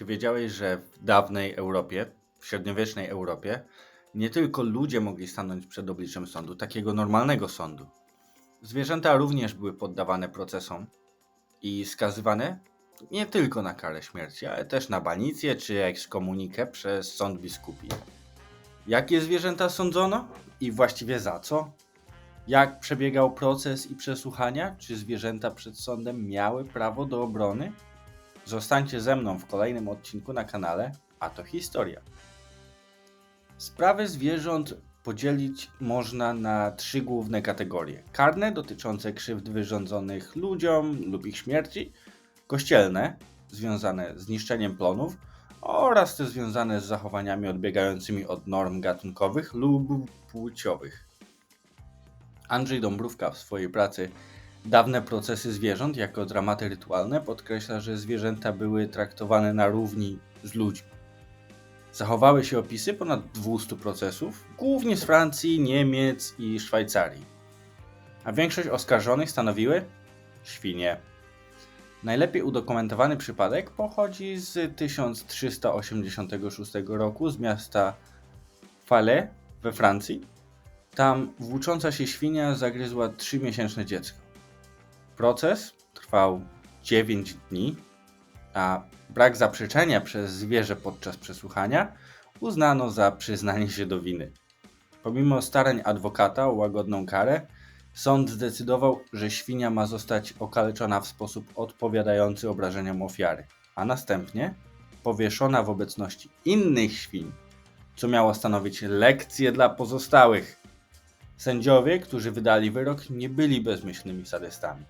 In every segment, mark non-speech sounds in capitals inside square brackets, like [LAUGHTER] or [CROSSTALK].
Czy wiedziałeś, że w dawnej Europie, w średniowiecznej Europie, nie tylko ludzie mogli stanąć przed obliczem sądu, takiego normalnego sądu. Zwierzęta również były poddawane procesom i skazywane nie tylko na karę śmierci, ale też na banicję czy ekskomunikę przez sąd biskupi. Jakie zwierzęta sądzono i właściwie za co? Jak przebiegał proces i przesłuchania? Czy zwierzęta przed sądem miały prawo do obrony? Zostańcie ze mną w kolejnym odcinku na kanale, a to historia. Sprawy zwierząt podzielić można na trzy główne kategorie: karne, dotyczące krzywd wyrządzonych ludziom lub ich śmierci, kościelne, związane z niszczeniem plonów, oraz te związane z zachowaniami odbiegającymi od norm gatunkowych lub płciowych. Andrzej Dąbrówka w swojej pracy Dawne procesy zwierząt jako dramaty rytualne podkreśla, że zwierzęta były traktowane na równi z ludźmi. Zachowały się opisy ponad 200 procesów, głównie z Francji, Niemiec i Szwajcarii. A większość oskarżonych stanowiły świnie. Najlepiej udokumentowany przypadek pochodzi z 1386 roku z miasta Falaise we Francji. Tam włócząca się świnia zagryzła 3-miesięczne dziecko. Proces trwał 9 dni, a brak zaprzeczenia przez zwierzę podczas przesłuchania uznano za przyznanie się do winy. Pomimo starań adwokata o łagodną karę, sąd zdecydował, że świnia ma zostać okaleczona w sposób odpowiadający obrażeniom ofiary, a następnie powieszona w obecności innych świń, co miało stanowić lekcję dla pozostałych. Sędziowie, którzy wydali wyrok, nie byli bezmyślnymi sadystami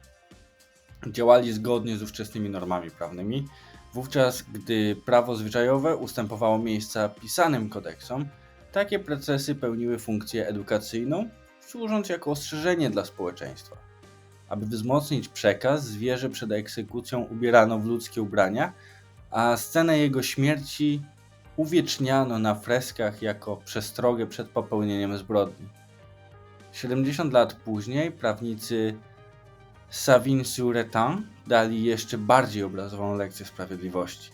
działali zgodnie z ówczesnymi normami prawnymi. Wówczas, gdy prawo zwyczajowe ustępowało miejsca pisanym kodeksom, takie procesy pełniły funkcję edukacyjną, służąc jako ostrzeżenie dla społeczeństwa. Aby wzmocnić przekaz, zwierzę przed egzekucją ubierano w ludzkie ubrania, a scenę jego śmierci uwieczniano na freskach jako przestrogę przed popełnieniem zbrodni. 70 lat później prawnicy Savin-sur-Étang dali jeszcze bardziej obrazową lekcję sprawiedliwości.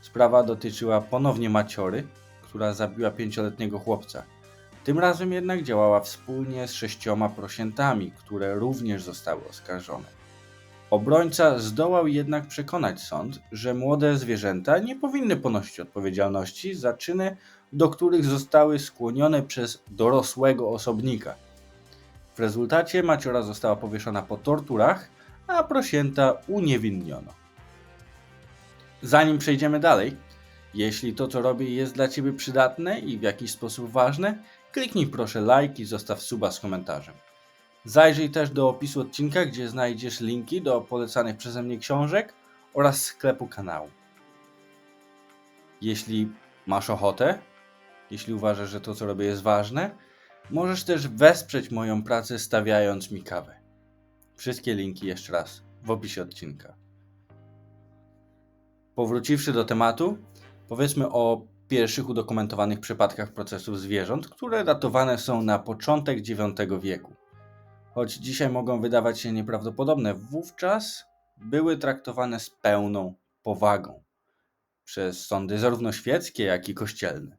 Sprawa dotyczyła ponownie Maciory, która zabiła pięcioletniego chłopca. Tym razem jednak działała wspólnie z sześcioma prosiętami, które również zostały oskarżone. Obrońca zdołał jednak przekonać sąd, że młode zwierzęta nie powinny ponosić odpowiedzialności za czyny, do których zostały skłonione przez dorosłego osobnika – w rezultacie Maciora została powieszona po torturach, a prosięta uniewiniono. Zanim przejdziemy dalej, jeśli to co robię jest dla Ciebie przydatne i w jakiś sposób ważne, kliknij proszę like i zostaw suba z komentarzem. Zajrzyj też do opisu odcinka, gdzie znajdziesz linki do polecanych przeze mnie książek oraz sklepu kanału. Jeśli masz ochotę, jeśli uważasz, że to co robię jest ważne, Możesz też wesprzeć moją pracę stawiając mi kawę. Wszystkie linki jeszcze raz w opisie odcinka. Powróciwszy do tematu, powiedzmy o pierwszych udokumentowanych przypadkach procesów zwierząt, które datowane są na początek IX wieku. Choć dzisiaj mogą wydawać się nieprawdopodobne, wówczas były traktowane z pełną powagą przez sądy zarówno świeckie, jak i kościelne.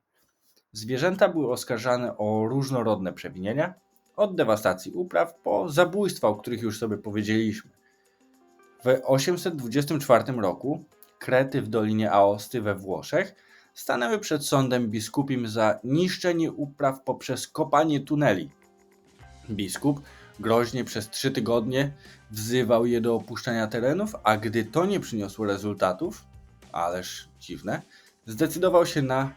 Zwierzęta były oskarżane o różnorodne przewinienia, od dewastacji upraw po zabójstwa, o których już sobie powiedzieliśmy. W 824 roku Krety w Dolinie Aosty we Włoszech stanęły przed sądem biskupim za niszczenie upraw poprzez kopanie tuneli. Biskup groźnie przez trzy tygodnie wzywał je do opuszczenia terenów, a gdy to nie przyniosło rezultatów, ależ dziwne, zdecydował się na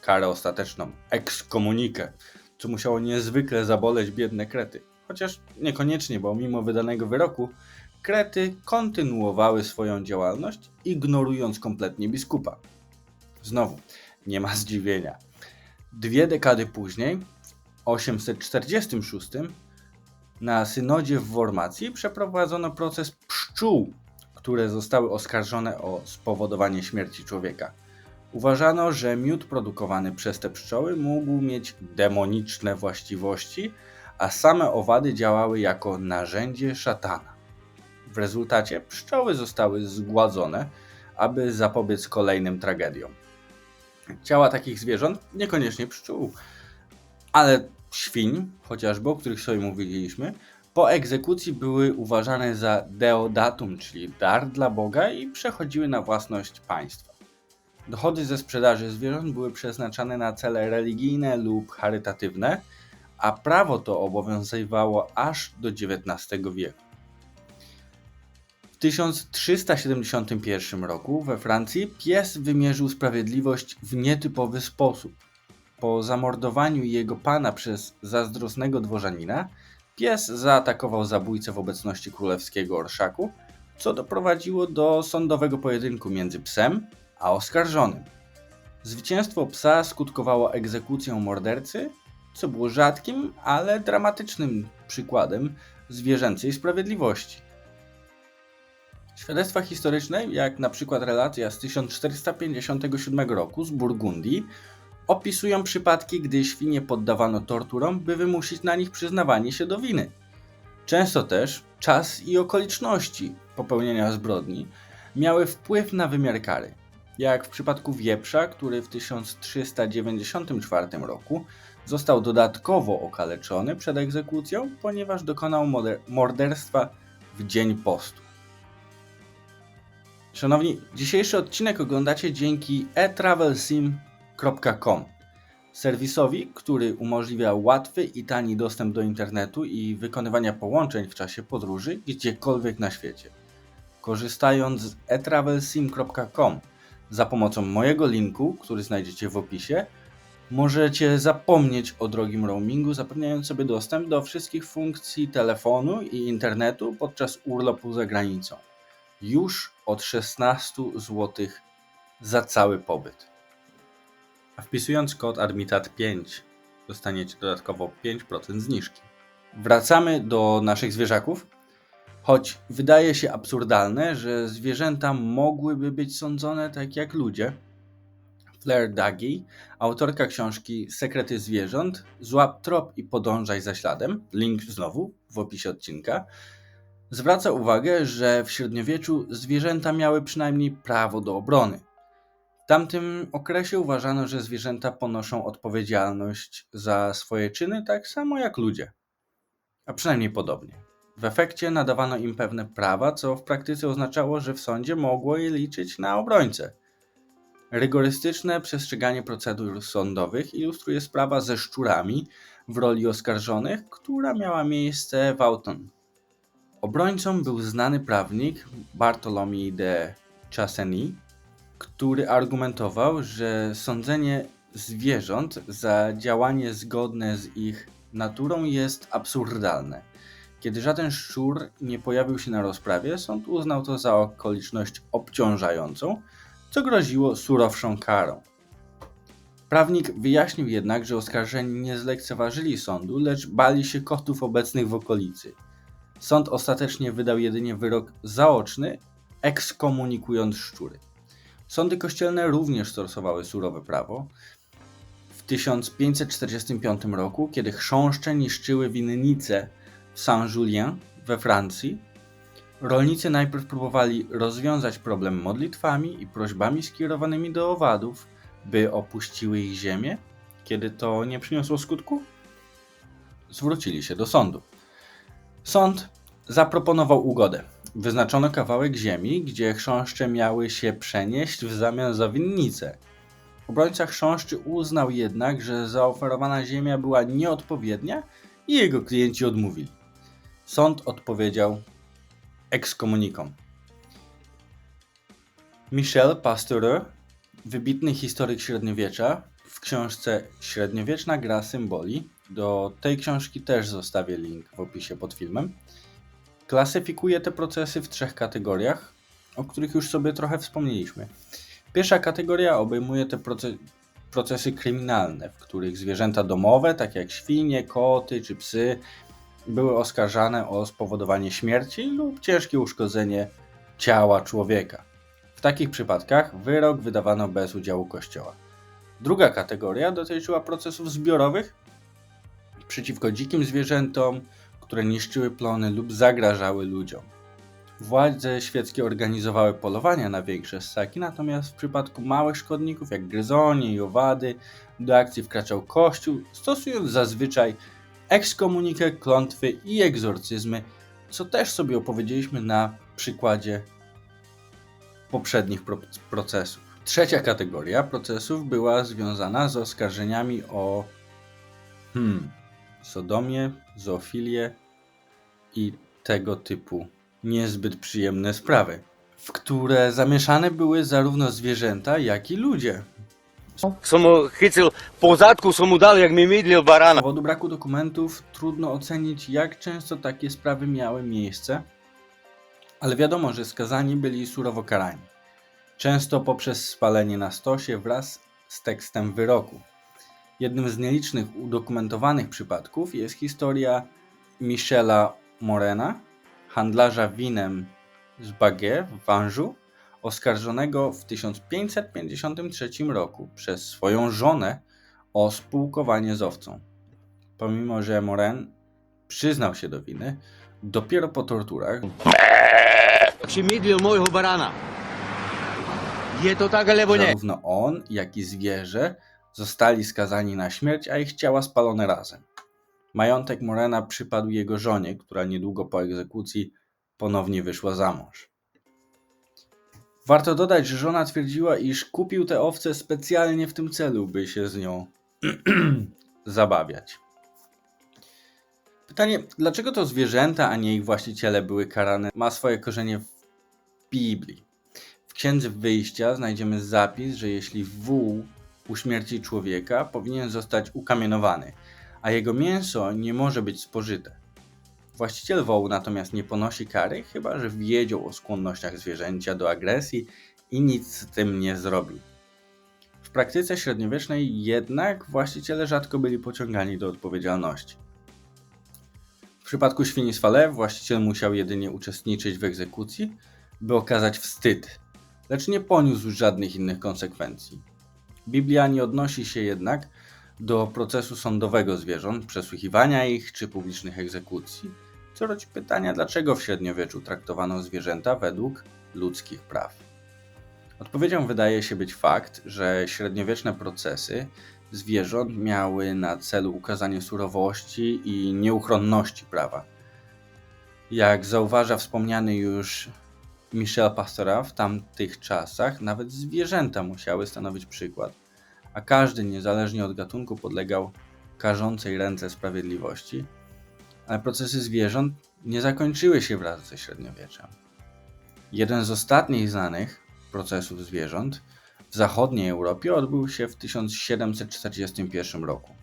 karę ostateczną, ekskomunikę, co musiało niezwykle zaboleć biedne Krety. Chociaż niekoniecznie, bo mimo wydanego wyroku, Krety kontynuowały swoją działalność, ignorując kompletnie biskupa. Znowu, nie ma zdziwienia. Dwie dekady później, w 846, na synodzie w Wormacji przeprowadzono proces pszczół, które zostały oskarżone o spowodowanie śmierci człowieka. Uważano, że miód produkowany przez te pszczoły mógł mieć demoniczne właściwości, a same owady działały jako narzędzie szatana. W rezultacie pszczoły zostały zgładzone, aby zapobiec kolejnym tragediom. Ciała takich zwierząt, niekoniecznie pszczół, ale świń, chociażby, o których sobie mówiliśmy, po egzekucji były uważane za deodatum, czyli dar dla Boga i przechodziły na własność państwa. Dochody ze sprzedaży zwierząt były przeznaczane na cele religijne lub charytatywne, a prawo to obowiązywało aż do XIX wieku. W 1371 roku we Francji pies wymierzył sprawiedliwość w nietypowy sposób. Po zamordowaniu jego pana przez zazdrosnego dworzanina, pies zaatakował zabójcę w obecności królewskiego orszaku, co doprowadziło do sądowego pojedynku między psem a oskarżonym. Zwycięstwo psa skutkowało egzekucją mordercy, co było rzadkim, ale dramatycznym przykładem zwierzęcej sprawiedliwości. Świadectwa historyczne, jak na przykład relacja z 1457 roku z Burgundii, opisują przypadki, gdy świnie poddawano torturom, by wymusić na nich przyznawanie się do winy. Często też czas i okoliczności popełnienia zbrodni miały wpływ na wymiar kary. Jak w przypadku wieprza, który w 1394 roku został dodatkowo okaleczony przed egzekucją, ponieważ dokonał morderstwa w dzień postu. Szanowni, dzisiejszy odcinek oglądacie dzięki etravelsim.com, serwisowi, który umożliwia łatwy i tani dostęp do internetu i wykonywania połączeń w czasie podróży gdziekolwiek na świecie. Korzystając z etravelsim.com za pomocą mojego linku, który znajdziecie w opisie, możecie zapomnieć o drogim roamingu, zapewniając sobie dostęp do wszystkich funkcji telefonu i internetu podczas urlopu za granicą. Już od 16 zł za cały pobyt. A wpisując kod ADMITAT5 dostaniecie dodatkowo 5% zniżki. Wracamy do naszych zwierzaków. Choć wydaje się absurdalne, że zwierzęta mogłyby być sądzone tak jak ludzie, Claire Duggy, autorka książki Sekrety zwierząt, złap trop i podążaj za śladem, link znowu w opisie odcinka, zwraca uwagę, że w średniowieczu zwierzęta miały przynajmniej prawo do obrony. W tamtym okresie uważano, że zwierzęta ponoszą odpowiedzialność za swoje czyny tak samo jak ludzie, a przynajmniej podobnie. W efekcie nadawano im pewne prawa, co w praktyce oznaczało, że w sądzie mogło je liczyć na obrońcę. Rygorystyczne przestrzeganie procedur sądowych ilustruje sprawa ze szczurami w roli oskarżonych, która miała miejsce w Auton. Obrońcą był znany prawnik Bartholomew de Chasseny, który argumentował, że sądzenie zwierząt za działanie zgodne z ich naturą jest absurdalne. Kiedy żaden szczur nie pojawił się na rozprawie, sąd uznał to za okoliczność obciążającą, co groziło surowszą karą. Prawnik wyjaśnił jednak, że oskarżeni nie zlekceważyli sądu, lecz bali się kotów obecnych w okolicy. Sąd ostatecznie wydał jedynie wyrok zaoczny, ekskomunikując szczury. Sądy kościelne również stosowały surowe prawo. W 1545 roku, kiedy chrząszcze niszczyły winnice w Saint-Julien we Francji, rolnicy najpierw próbowali rozwiązać problem modlitwami i prośbami skierowanymi do owadów, by opuściły ich ziemię. Kiedy to nie przyniosło skutku, zwrócili się do sądu. Sąd zaproponował ugodę. Wyznaczono kawałek ziemi, gdzie chrząszcze miały się przenieść w zamian za winnicę. Obrońca chrząszczy uznał jednak, że zaoferowana ziemia była nieodpowiednia i jego klienci odmówili. Sąd odpowiedział ekskomunikom. Michel Pasteur, wybitny historyk średniowiecza, w książce Średniowieczna gra symboli, do tej książki też zostawię link w opisie pod filmem, klasyfikuje te procesy w trzech kategoriach, o których już sobie trochę wspomnieliśmy. Pierwsza kategoria obejmuje te procesy kryminalne, w których zwierzęta domowe, tak jak świnie, koty czy psy, były oskarżane o spowodowanie śmierci lub ciężkie uszkodzenie ciała człowieka. W takich przypadkach wyrok wydawano bez udziału Kościoła. Druga kategoria dotyczyła procesów zbiorowych przeciwko dzikim zwierzętom, które niszczyły plony lub zagrażały ludziom. Władze świeckie organizowały polowania na większe ssaki, natomiast w przypadku małych szkodników jak gryzonie i owady do akcji wkraczał Kościół, stosując zazwyczaj ekskomunikę, klątwy i egzorcyzmy, co też sobie opowiedzieliśmy na przykładzie poprzednich pro- procesów. Trzecia kategoria procesów była związana z oskarżeniami o hmm, sodomię, zoofilię i tego typu niezbyt przyjemne sprawy, w które zamieszane były zarówno zwierzęta, jak i ludzie. Som mu hicil po zadku, mu dal, jak mi mydlil Z barana. powodu braku dokumentów trudno ocenić, jak często takie sprawy miały miejsce, ale wiadomo, że skazani byli surowo karani. Często poprzez spalenie na stosie wraz z tekstem wyroku. Jednym z nielicznych udokumentowanych przypadków jest historia Michela Morena, handlarza winem z Baguette w Anjou, oskarżonego w 1553 roku przez swoją żonę o spółkowanie z owcą. Pomimo, że Moren przyznał się do winy, dopiero po torturach mydlil môjho barana. Je to tak, alebo nie? zarówno on, jak i zwierzę zostali skazani na śmierć, a ich ciała spalone razem. Majątek Morena przypadł jego żonie, która niedługo po egzekucji ponownie wyszła za mąż. Warto dodać, że żona twierdziła, iż kupił te owce specjalnie w tym celu, by się z nią [CLEARS THROAT] zabawiać. Pytanie, dlaczego to zwierzęta, a nie ich właściciele były karane, ma swoje korzenie w Biblii. W Księdze Wyjścia znajdziemy zapis, że jeśli wół uśmierci człowieka, powinien zostać ukamienowany, a jego mięso nie może być spożyte. Właściciel wołu natomiast nie ponosi kary, chyba że wiedział o skłonnościach zwierzęcia do agresji i nic z tym nie zrobił. W praktyce średniowiecznej jednak właściciele rzadko byli pociągani do odpowiedzialności. W przypadku świni z Fale właściciel musiał jedynie uczestniczyć w egzekucji, by okazać wstyd, lecz nie poniósł żadnych innych konsekwencji. Biblia nie odnosi się jednak do procesu sądowego zwierząt, przesłuchiwania ich czy publicznych egzekucji, rodzi pytania, dlaczego w średniowieczu traktowano zwierzęta według ludzkich praw. Odpowiedzią wydaje się być fakt, że średniowieczne procesy zwierząt miały na celu ukazanie surowości i nieuchronności prawa. Jak zauważa wspomniany już Michel Pastora, w tamtych czasach nawet zwierzęta musiały stanowić przykład, a każdy, niezależnie od gatunku, podlegał karzącej ręce sprawiedliwości, ale procesy zwierząt nie zakończyły się wraz ze średniowieczem. Jeden z ostatnich znanych procesów zwierząt w zachodniej Europie odbył się w 1741 roku.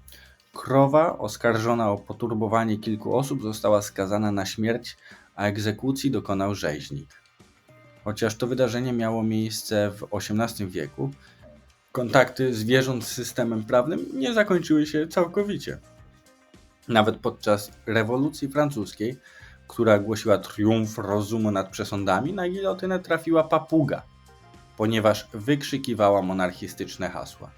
Krowa oskarżona o poturbowanie kilku osób została skazana na śmierć, a egzekucji dokonał rzeźnik. Chociaż to wydarzenie miało miejsce w XVIII wieku, kontakty zwierząt z systemem prawnym nie zakończyły się całkowicie. Nawet podczas rewolucji francuskiej, która głosiła triumf rozumu nad przesądami, na gilotynę trafiła papuga, ponieważ wykrzykiwała monarchistyczne hasła.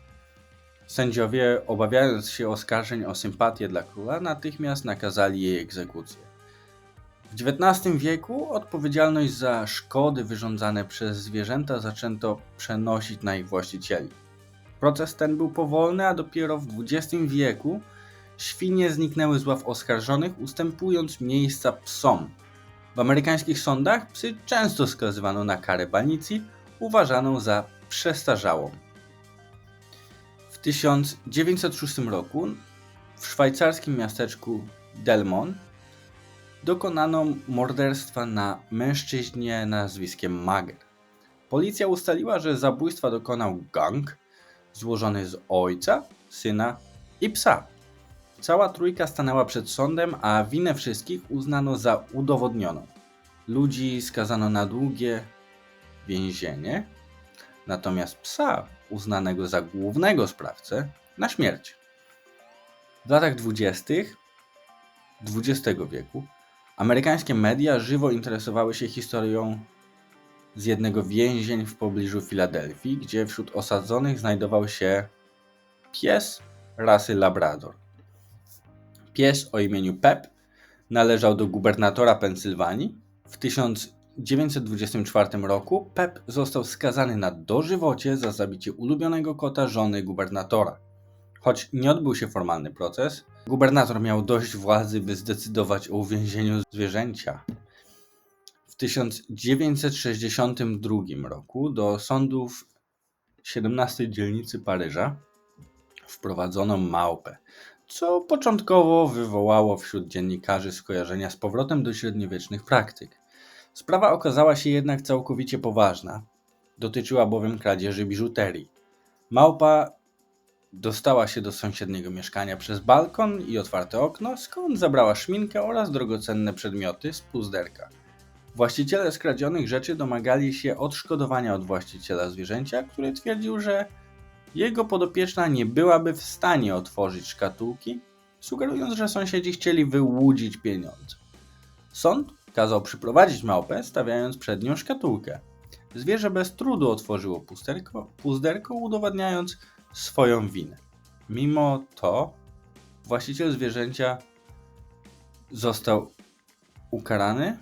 Sędziowie, obawiając się oskarżeń o sympatię dla króla, natychmiast nakazali jej egzekucję. W XIX wieku odpowiedzialność za szkody wyrządzane przez zwierzęta zaczęto przenosić na ich właścicieli. Proces ten był powolny, a dopiero w XX wieku świnie zniknęły z ław oskarżonych, ustępując miejsca psom. W amerykańskich sądach psy często skazywano na karę banicji, uważaną za przestarzałą. W 1906 roku w szwajcarskim miasteczku Delmont dokonano morderstwa na mężczyźnie nazwiskiem Mager. Policja ustaliła, że zabójstwa dokonał gang złożony z ojca, syna i psa. Cała trójka stanęła przed sądem, a winę wszystkich uznano za udowodnioną. Ludzi skazano na długie więzienie, natomiast psa uznanego za głównego sprawcę na śmierć. W latach dwudziestych XX wieku amerykańskie media żywo interesowały się historią z jednego więzień w pobliżu Filadelfii, gdzie wśród osadzonych znajdował się pies rasy Labrador. Pies o imieniu Pep należał do gubernatora Pensylwanii. W 1924 roku Pep został skazany na dożywocie za zabicie ulubionego kota żony gubernatora. Choć nie odbył się formalny proces, gubernator miał dość władzy, by zdecydować o uwięzieniu zwierzęcia. W 1962 roku do sądów 17 dzielnicy Paryża wprowadzono małpę, co początkowo wywołało wśród dziennikarzy skojarzenia z powrotem do średniowiecznych praktyk. Sprawa okazała się jednak całkowicie poważna. Dotyczyła bowiem kradzieży biżuterii. Małpa dostała się do sąsiedniego mieszkania przez balkon i otwarte okno, skąd zabrała szminkę oraz drogocenne przedmioty z puzderka. Właściciele skradzionych rzeczy domagali się odszkodowania od właściciela zwierzęcia, który twierdził, że jego podopieczna nie byłaby w stanie otworzyć szkatułki, sugerując, że sąsiedzi chcieli wyłudzić pieniądze. Sąd kazał przyprowadzić małpę, stawiając przed nią szkatułkę. Zwierzę bez trudu otworzyło puzderko, puzderko udowadniając swoją winę. Mimo to właściciel zwierzęcia został ukarany,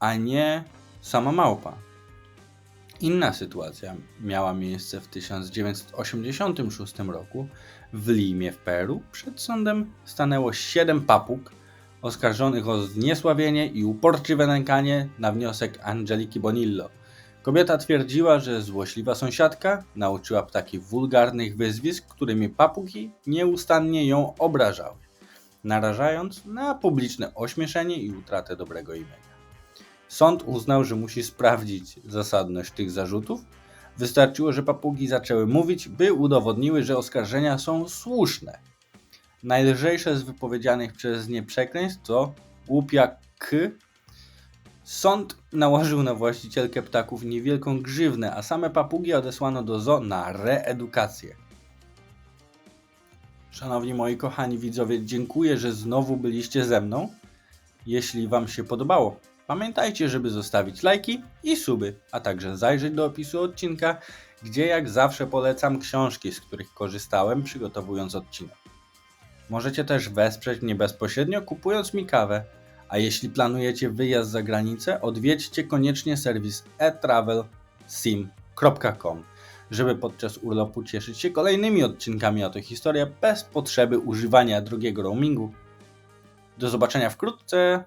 a nie sama małpa. Inna sytuacja miała miejsce w 1986 roku w Limie w Peru. Przed sądem stanęło siedem papug oskarżonych o zniesławienie i uporczywe nękanie na wniosek Angeliki Bonillo. Kobieta twierdziła, że złośliwa sąsiadka nauczyła ptaki wulgarnych wyzwisk, którymi papugi nieustannie ją obrażały, narażając na publiczne ośmieszenie i utratę dobrego imienia. Sąd uznał, że musi sprawdzić zasadność tych zarzutów. Wystarczyło, że papugi zaczęły mówić, by udowodniły, że oskarżenia są słuszne. Najlżejsze z wypowiedzianych przez nie przekleństw to głupia k. Sąd nałożył na właścicielkę ptaków niewielką grzywnę, a same papugi odesłano do zoo na reedukację. Szanowni moi kochani widzowie, dziękuję, że znowu byliście ze mną. Jeśli Wam się podobało, pamiętajcie, żeby zostawić lajki i suby, a także zajrzeć do opisu odcinka, gdzie jak zawsze polecam książki, z których korzystałem przygotowując odcinek. Możecie też wesprzeć mnie bezpośrednio kupując mi kawę, a jeśli planujecie wyjazd za granicę, odwiedźcie koniecznie serwis etravelsim.com, żeby podczas urlopu cieszyć się kolejnymi odcinkami o to historia bez potrzeby używania drugiego roamingu. Do zobaczenia wkrótce.